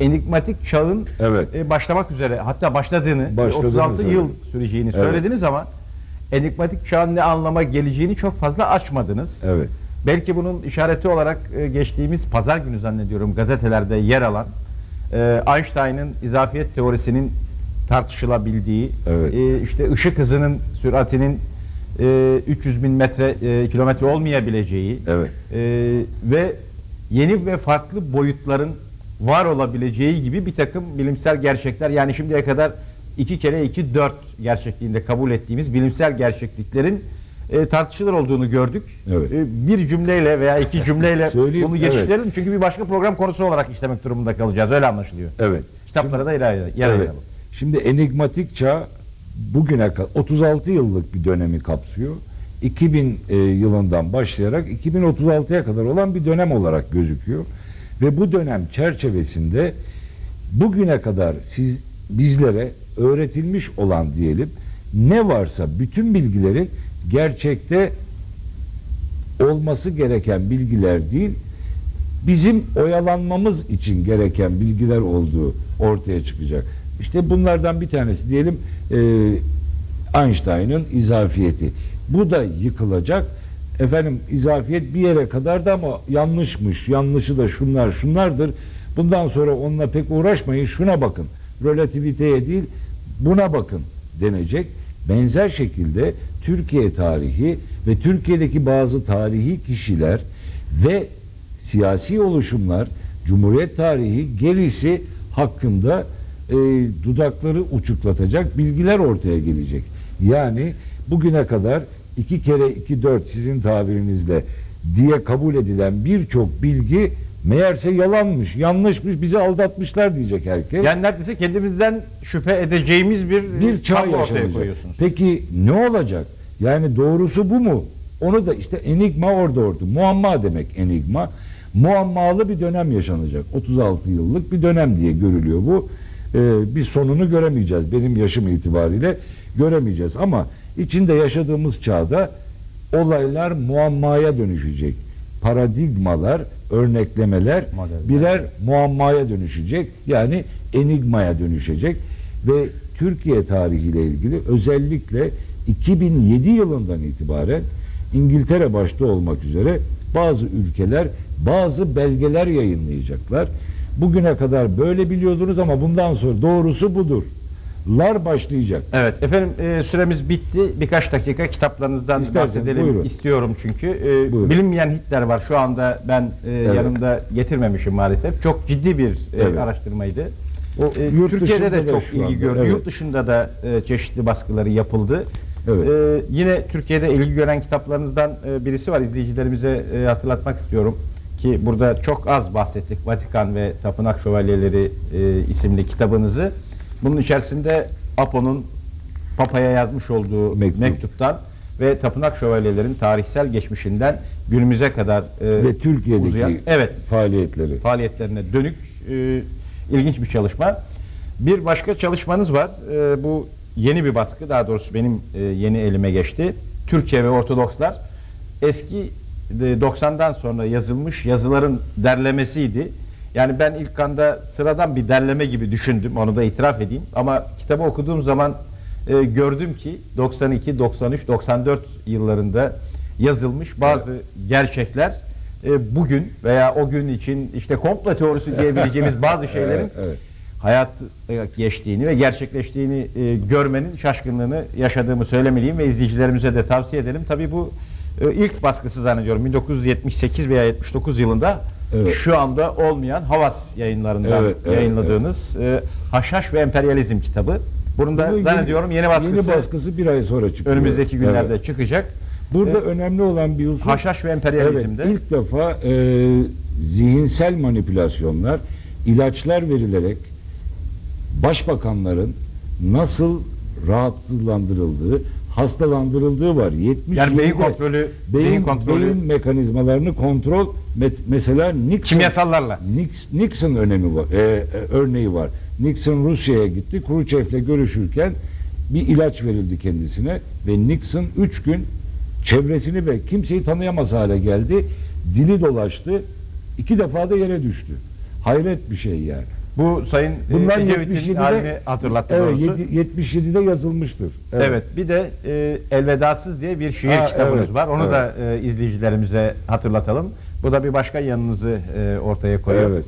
enigmatik çağın Evet. e, başlamak üzere hatta başladığını, e, Başladığını 36 yıl söyledim. süreceğini Evet. söylediniz ama enigmatik çağın ne anlama geleceğini çok fazla açmadınız. Evet. Belki bunun işareti olarak e, geçtiğimiz pazar günü zannediyorum gazetelerde yer alan e, Einstein'ın izafiyet teorisinin tartışılabildiği, Evet. e, işte ışık hızının süratinin e, 300 bin metre e, kilometre olmayabileceği Evet. e, ve yeni ve farklı boyutların var olabileceği gibi bir takım bilimsel gerçekler yani şimdiye kadar 2 kere 2 4 gerçekliğinde kabul ettiğimiz bilimsel gerçekliklerin e, tartışılır olduğunu gördük. Evet. E, bir cümleyle veya iki cümleyle bunu geçiştirelim çünkü bir başka program konusu olarak işlemek durumunda kalacağız. Öyle anlaşılıyor. Evet. Kitaplara da yer, Evet. ayıralım. Şimdi enigmatik çağ bugüne kadar 36 yıllık bir dönemi kapsıyor. 2000 e, yılından başlayarak 2036'ya kadar olan bir dönem olarak gözüküyor. Ve bu dönem çerçevesinde bugüne kadar siz bizlere öğretilmiş olan diyelim ne varsa bütün bilgilerin gerçekte olması gereken bilgiler değil bizim oyalanmamız için gereken bilgiler olduğu ortaya çıkacak. İşte bunlardan bir tanesi diyelim e, Einstein'ın izafiyeti. Bu da yıkılacak. Efendim izafiyet bir yere kadar da ama yanlışmış. Yanlışı da şunlar şunlardır. Bundan sonra onunla pek uğraşmayın. Şuna bakın. Relativiteye değil buna bakın denecek. Benzer şekilde Türkiye tarihi ve Türkiye'deki bazı tarihi kişiler ve siyasi oluşumlar, Cumhuriyet tarihi gerisi hakkında e, dudakları uçuklatacak bilgiler ortaya gelecek. Yani bugüne kadar iki kere iki dört sizin tabirinizle diye kabul edilen birçok bilgi meğerse yalanmış, yanlışmış, bizi aldatmışlar diyecek herkes. Yani neredeyse kendimizden şüphe edeceğimiz bir, bir çağ ortaya yaşanacak. koyuyorsunuz. Peki ne olacak? Yani doğrusu bu mu? Onu da işte enigma orada orada. Muamma demek enigma. Muammalı bir dönem yaşanacak. 36 yıllık bir dönem diye görülüyor bu. Ee, biz sonunu göremeyeceğiz. Benim yaşım itibariyle göremeyeceğiz. Ama içinde yaşadığımız çağda olaylar muammaya dönüşecek. Paradigmalar, örneklemeler Modeller. birer muammaya dönüşecek. Yani enigmaya dönüşecek ve Türkiye tarihiyle ilgili özellikle 2007 yılından itibaren İngiltere başta olmak üzere bazı ülkeler bazı belgeler yayınlayacaklar. Bugüne kadar böyle biliyordunuz ama bundan sonra doğrusu budur. Lar başlayacak. Evet efendim e, süremiz bitti. Birkaç dakika kitaplarınızdan İsterseniz, bahsedelim buyurun. istiyorum çünkü. E, Buyurun. bilinmeyen Hitler var. Şu anda ben e, Evet. yanımda getirmemişim maalesef. Çok ciddi bir e, Evet. araştırmaydı. O E, yurt Türkiye'de de çok ilgi anda, gördü. evet. Yurt dışında da e, çeşitli baskıları yapıldı. Evet. E, yine Türkiye'de ilgi gören kitaplarınızdan e, birisi var. İzleyicilerimize e, hatırlatmak istiyorum ki burada çok az bahsettik. Vatikan ve Tapınak Şövalyeleri e, isimli kitabınızı. Bunun içerisinde Apo'nun Papa'ya yazmış olduğu Mektup. mektuptan ve Tapınak Şövalyelerin tarihsel geçmişinden günümüze kadar e, ve Türkiye'deki uzayan evet faaliyetleri. faaliyetlerine dönük e, ilginç bir çalışma. Bir başka çalışmanız var. E, bu yeni bir baskı. Daha doğrusu benim e, yeni elime geçti. Türkiye ve Ortodokslar eski 90'dan sonra yazılmış yazıların derlemesiydi. Yani ben ilk anda sıradan bir derleme gibi düşündüm. Onu da itiraf edeyim. Ama kitabı okuduğum zaman e, gördüm ki 92, 93, 94 yıllarında yazılmış bazı gerçekler e, bugün veya o gün için işte komplo teorisi diyebileceğimiz bazı şeylerin Evet, evet. hayat e, geçtiğini ve gerçekleştiğini e, görmenin şaşkınlığını yaşadığımı söylemeliyim ve izleyicilerimize de tavsiye edelim. Tabii bu ilk baskısı zannediyorum 1978 veya 79 yılında Evet. şu anda olmayan Havas yayınlarından Evet, evet, yayınladığınız e, Haşhaş ve Emperyalizm kitabı. Bunun da Bunu zannediyorum yeni baskısı, Yeni baskısı bir ay sonra çıkıyor. önümüzdeki günlerde Evet. çıkacak. Burada E, önemli olan bir husus Haşhaş ve Evet, Emperyalizm'de ilk defa e, zihinsel manipülasyonlar, ilaçlar verilerek başbakanların nasıl rahatsızlandırıldığı, hastalandırıldığı var. 70 yani beyin kontrolü, beyin, beyin kontrolü beyin mekanizmalarını kontrol mesela Nixon kimyasallarla. Nix- Nixon önemi var, e, e, örneği var. Nixon Rusya'ya gitti. Khrushchev'le görüşürken bir ilaç verildi kendisine ve Nixon 3 gün çevresini ve kimseyi tanıyamaz hale geldi. Dili dolaştı. iki defa da yere düştü. Hayret bir şey yani. Bu Sayın e, Bunlar Ecevit'in 77'de halini hatırlattı evet, doğrusu. yedi- 77'de yazılmıştır. Evet. bir de e, Elvedasız diye bir şiir Ha, kitabınız evet, var. Onu evet. da e, izleyicilerimize hatırlatalım. Bu da bir başka yanınızı e, ortaya koyuyor. Evet.